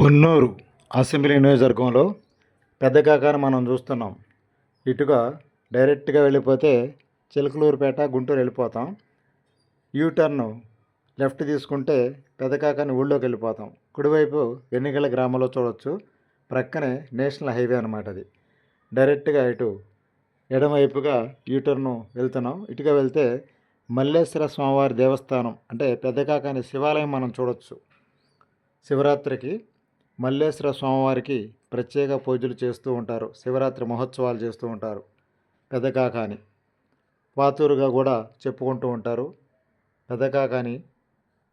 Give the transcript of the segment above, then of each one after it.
Ponnuru assembly నియోజకవర్గంలో పెద్ద కాకాని మనం చూస్తున్నాం. ఇటుగా డైరెక్ట్గా వెళ్ళిపోతే చిలకలూరుపేట గుంటూరు వెళ్ళిపోతాం. యూటర్న్ లెఫ్ట్ తీసుకుంటే పెద్ద కాకాని ఊళ్ళోకి వెళ్ళిపోతాం. కుడివైపు ఎన్నికల గ్రామంలో చూడొచ్చు. ప్రక్కనే నేషనల్ హైవే అనమాట అది. డైరెక్ట్గా ఇటు ఎడమవైపుగా యూటర్న్ వెళ్తున్నాం. ఇటుగా వెళ్తే మల్లేశ్వర స్వామివారి దేవస్థానం అంటే పెద్ద కాకాని శివాలయం మనం చూడొచ్చు. శివరాత్రికి మల్లేశ్వర స్వామివారికి ప్రత్యేక పూజలు చేస్తూ ఉంటారు. శివరాత్రి మహోత్సవాలు చేస్తూ ఉంటారు. పెద్దకాకాని పాతూరుగా కూడా చెప్పుకుంటూ ఉంటారు. పెద్దకాకాని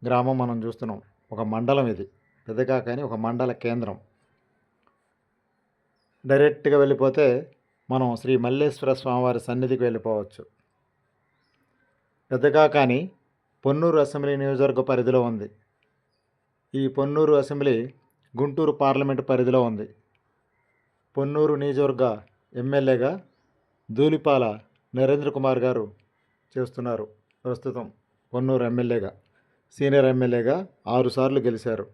గ్రామం మనం చూస్తున్నాం. ఒక మండలం ఇది. పెద్దకాకాని ఒక మండల కేంద్రం. డైరెక్ట్గా వెళ్ళిపోతే మనం శ్రీ మల్లేశ్వర స్వామివారి సన్నిధికి వెళ్ళిపోవచ్చు. పెద్దకాకాని పొన్నూరు అసెంబ్లీ నియోజకవర్గ పరిధిలో ఉంది. ఈ పొన్నూరు అసెంబ్లీ గుంటూరు పార్లమెంటు పరిధిలో ఉంది. పొన్నూరు నియోజకవర్గ ఎమ్మెల్యేగా ధూళిపాల నరేంద్ర కుమార్ గారు చేస్తున్నారు. ప్రస్తుతం పొన్నూరు ఎమ్మెల్యేగా సీనియర్ ఎమ్మెల్యేగా ఆరుసార్లు గెలిచారు.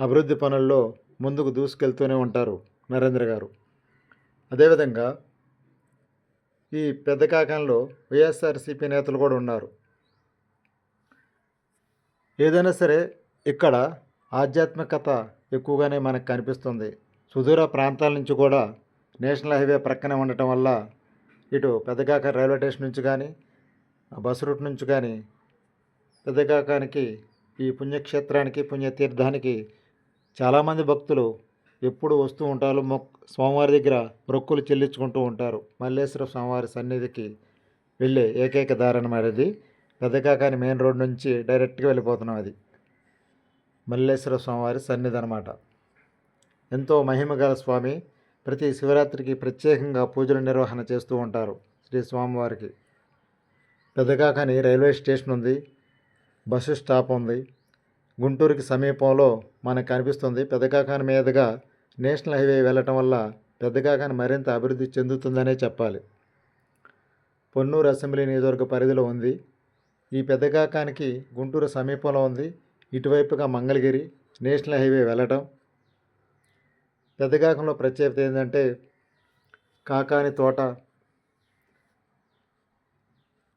అభివృద్ధి పనుల్లో ముందుకు దూసుకెళ్తూనే ఉంటారు నరేంద్ర గారు. అదేవిధంగా ఈ పెద్ద కాకంలో వైఎస్ఆర్సీపీ నేతలు కూడా ఉన్నారు. ఏదైనా సరే ఇక్కడ ఆధ్యాత్మికత ఎక్కువగానే మనకు కనిపిస్తుంది. సుదూర ప్రాంతాల నుంచి కూడా నేషనల్ హైవే ప్రక్కనే ఉండటం వల్ల ఇటు పెద్దకాక రైల్వే స్టేషన్ నుంచి కానీ బస్ రూట్ నుంచి కానీ పెద్దకాకానికి ఈ పుణ్యక్షేత్రానికి పుణ్యతీర్థానికి చాలామంది భక్తులు ఎప్పుడు వస్తూ ఉంటారు. మొక్ స్వామివారి దగ్గర మొక్కులు చెల్లించుకుంటూ ఉంటారు. మల్లేశ్వర స్వామివారి సన్నిధికి వెళ్ళే ఏకైక దారి అది ఇది పెద్దకాకాని మెయిన్ రోడ్ నుంచి డైరెక్ట్గా వెళ్ళిపోతున్నాం అది. మల్లేశ్వర స్వామివారి సన్నిధి అనమాట ఎంతో మహిమగల స్వామి ప్రతి శివరాత్రికి ప్రత్యేకంగా పూజల నిర్వహణ చేస్తూ ఉంటారు శ్రీ స్వామివారికి. పెద్దకాకని రైల్వే స్టేషన్ ఉంది బస్సు స్టాప్ ఉంది గుంటూరుకి సమీపంలో మనకు కనిపిస్తుంది పెద్దకాకాని మీదుగా నేషనల్ హైవే వెళ్ళటం వల్ల పెద్దకాకాని మరింత అభివృద్ధి చెందుతుందనే చెప్పాలి. పొన్నూరు అసెంబ్లీ నియోజకవర్గ పరిధిలో ఉంది ఈ పెద్దకాకానికి గుంటూరు సమీపంలో ఉంది ఇటువైపుగా మంగళగిరి నేషనల్ హైవే వెళ్ళటం. పెద్దకాకంలో ప్రత్యేకత ఏంటంటే కాకాని తోట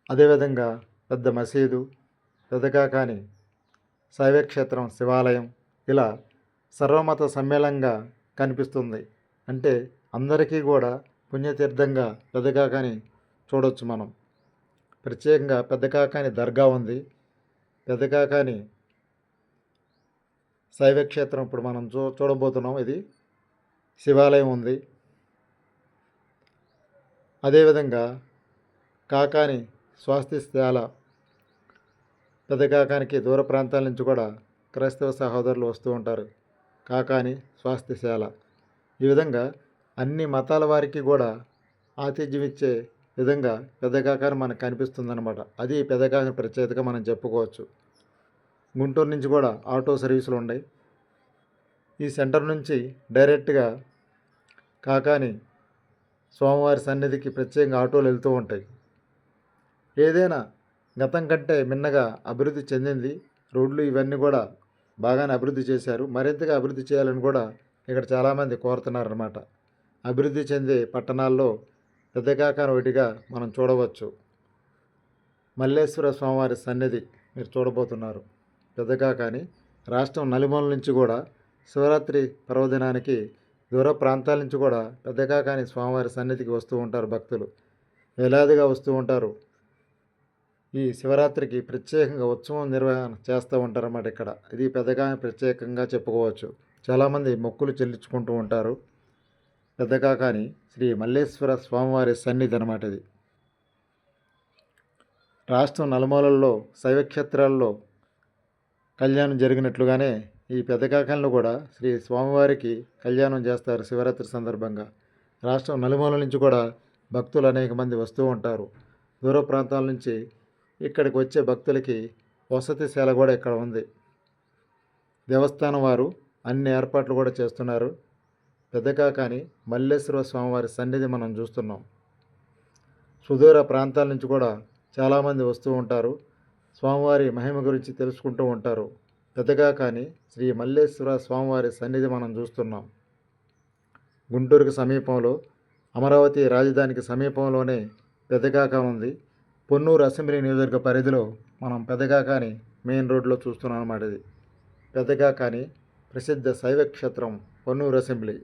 అదేవిధంగా పెద్ద మసీదు పెద్దకాకాని శైవక్షేత్రం శివాలయం ఇలా సర్వమత సమ్మేళనంగా కనిపిస్తుంది. అంటే అందరికీ కూడా పుణ్యతీర్థంగా పెద్దకాకాని చూడొచ్చు మనం. ప్రత్యేకంగా పెద్దకాకాని దర్గా ఉంది. పెద్దకాకాని శైవక్షేత్రం ఇప్పుడు మనం చూ చూడబోతున్నాం. ఇది శివాలయం ఉంది. అదేవిధంగా కాకాని స్వాస్థ్యశాల పెద్ద కాకానికి దూర ప్రాంతాల నుంచి కూడా క్రైస్తవ సహోదరులు వస్తూ ఉంటారు. కాకాని స్వాస్థ్యశాల. ఈ విధంగా అన్ని మతాల వారికి కూడా ఆతిథ్యం ఇచ్చే విధంగా పెద్ద కాకాని మనకు కనిపిస్తుందన్నమాట. అది పెద్ద కాకాని ప్రత్యేకతగా మనం చెప్పుకోవచ్చు. గుంటూరు నుంచి కూడా ఆటో సర్వీసులు ఉన్నాయి. ఈ సెంటర్ నుంచి డైరెక్ట్గా కాకాని స్వామివారి సన్నిధికి ప్రత్యేకంగా ఆటోలు వెళ్తూ ఉంటాయి. ఏదైనా గతం కంటే మిన్నగా అభివృద్ధి చెందింది. రోడ్లు ఇవన్నీ కూడా బాగానే అభివృద్ధి చేశారు. మరింతగా అభివృద్ధి చేయాలని కూడా ఇక్కడ చాలామంది కోరుతున్నారన్నమాట. అభివృద్ధి చెందే పట్టణాల్లో పెద్దకాకాని ఒకటిగా మనం చూడవచ్చు. మల్లేశ్వర స్వామివారి సన్నిధి మీరు చూడబోతున్నారు. పెద్దగా కానీ రాష్ట్రం నలుమూల నుంచి కూడా శివరాత్రి పర్వదినానికి దూర ప్రాంతాల నుంచి కూడా పెద్దగా కానీ స్వామివారి సన్నిధికి వస్తూ ఉంటారు భక్తులు. వేలాదిగా వస్తూ ఉంటారు. ఈ శివరాత్రికి ప్రత్యేకంగా ఉత్సవం నిర్వహణ చేస్తూ ఉంటారన్నమాట ఇక్కడ. ఇది పెద్దగా ప్రత్యేకంగా చెప్పుకోవచ్చు. చాలామంది మొక్కులు చెల్లించుకుంటూ ఉంటారు. పెద్దగా కానీ శ్రీ మల్లేశ్వర స్వామివారి సన్నిధి అనమాట ఇది. రాష్ట్రం నలుమూలల్లో శైవక్షేత్రాల్లో కళ్యాణం జరిగినట్లుగానే ఈ పెద్దకాకంలో కూడా శ్రీ స్వామివారికి కళ్యాణం చేస్తారు శివరాత్రి సందర్భంగా. రాష్ట్రం నలుమూల నుంచి కూడా భక్తులు అనేక మంది వస్తూ ఉంటారు. దూర ప్రాంతాల నుంచి ఇక్కడికి వచ్చే భక్తులకి వసతిశాల కూడా ఇక్కడ ఉంది. దేవస్థానం వారు అన్ని ఏర్పాట్లు కూడా చేస్తున్నారు. పెద్దకాకాని మల్లేశ్వర స్వామివారి సన్నిధి మనం చూస్తున్నాం. సుదూర ప్రాంతాల నుంచి కూడా చాలామంది వస్తూ ఉంటారు. స్వామివారి మహిమ గురించి తెలుసుకుంటూ ఉంటారు. పెదగాకాని శ్రీ మల్లేశ్వర స్వామివారి సన్నిధి మనం చూస్తున్నాం. గుంటూరుకు సమీపంలో అమరావతి రాజధానికి సమీపంలోనే పెదగాక ఉంది పొన్నూరు అసెంబ్లీ నియోజకవర్గ పరిధిలో మనం పెదగాకాని మెయిన్ రోడ్లో చూస్తున్నాం అన్నమాట ఇది. పెదగాకాని ప్రసిద్ధ శైవ క్షేత్రం పొన్నూరు అసెంబ్లీ.